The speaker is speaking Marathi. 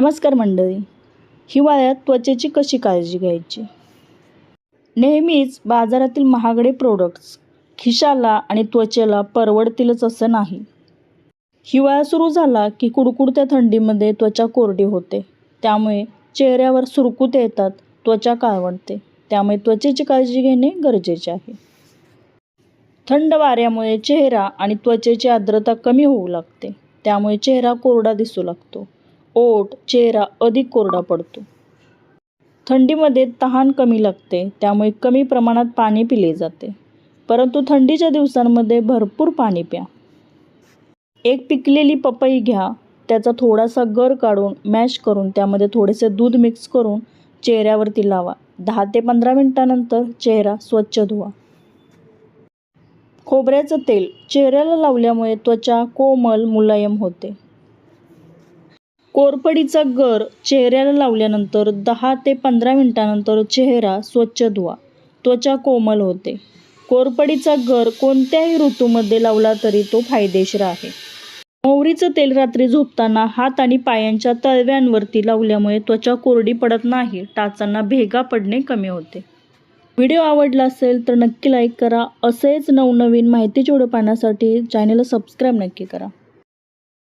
नमस्कार मंडळी. हिवाळ्यात त्वचेची कशी काळजी घ्यायची? नेहमीच बाजारातील महागडे प्रोडक्ट्स खिशाला आणि त्वचेला परवडतीलच असं नाही. हिवाळा सुरू झाला की कुडकुडत्या थंडीमध्ये त्वचा कोरडी होते. त्यामुळे चेहऱ्यावर सुरकुत येतात त्वचा काळवणते त्यामुळे त्वचेची काळजी घेणे गरजेचे आहे. थंड वाऱ्यामुळे चेहरा आणि त्वचेची आर्द्रता कमी होऊ लागते. त्यामुळे चेहरा कोरडा दिसू लागतो. ओठ चेहरा अधिक कोरडा पडतो. थंडीमध्ये तहान कमी लागते त्यामुळे कमी प्रमाणात पाणी पिले जाते. परंतु थंडीच्या दिवसांमध्ये भरपूर पाणी प्या. एक पिकलेली पपई घ्या त्याचा थोडासा गर काढून मॅश करून त्यामध्ये थोडेसे दूध मिक्स करून चेहऱ्यावरती लावा. दहा ते पंधरा मिनटानंतर चेहरा स्वच्छ धुवा. खोबऱ्याचं तेल चेहऱ्याला लावल्यामुळे त्वचा कोमल मुलायम होते. कोरपडीचा गर चेहऱ्याला लावल्यानंतर दहा ते पंधरा मिनिटानंतर चेहरा स्वच्छ धुवा. त्वचा कोमल होते. कोरपडीचा गर कोणत्याही ऋतूमध्ये लावला तरी तो फायदेशीर आहे. मोहरीचं तेल रात्री झोपताना हात आणि पायांच्या तळव्यांवरती लावल्यामुळे त्वचा कोरडी पडत नाही टाचांना भेगा पडणे कमी होते. व्हिडिओ आवडला असेल तर नक्की लाईक करा. असेच नवनवीन माहिती जोडपाण्यासाठी पाहण्यासाठी चॅनलला सबस्क्राईब नक्की करा.